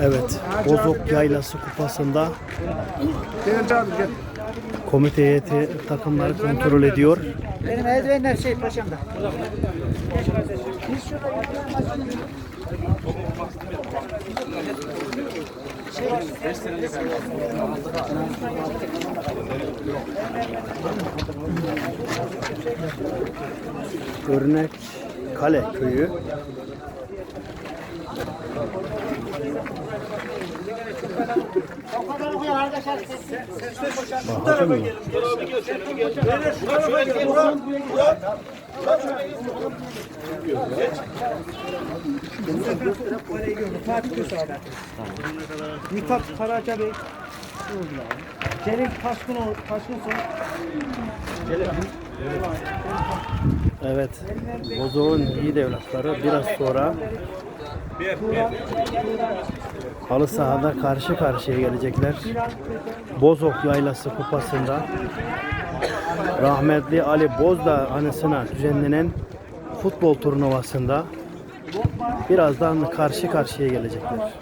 Evet, Bozok Yaylası Kupası'nda komite heyeti takımları kontrol ediyor. Benim eldivenler şey paşamda. Örnek Kale Köyü. Bakın mı? Fatih Köse'de. Mithat Karaca Bey. Celil Taşkın Taşkın Soy. Evet, Bozok'un yiğit evlatları biraz sonra halı sahada karşı karşıya gelecekler. Bozok Yaylası Kupası'nda rahmetli Ali Bozdağ anısına düzenlenen futbol turnuvasında birazdan karşı karşıya gelecekler.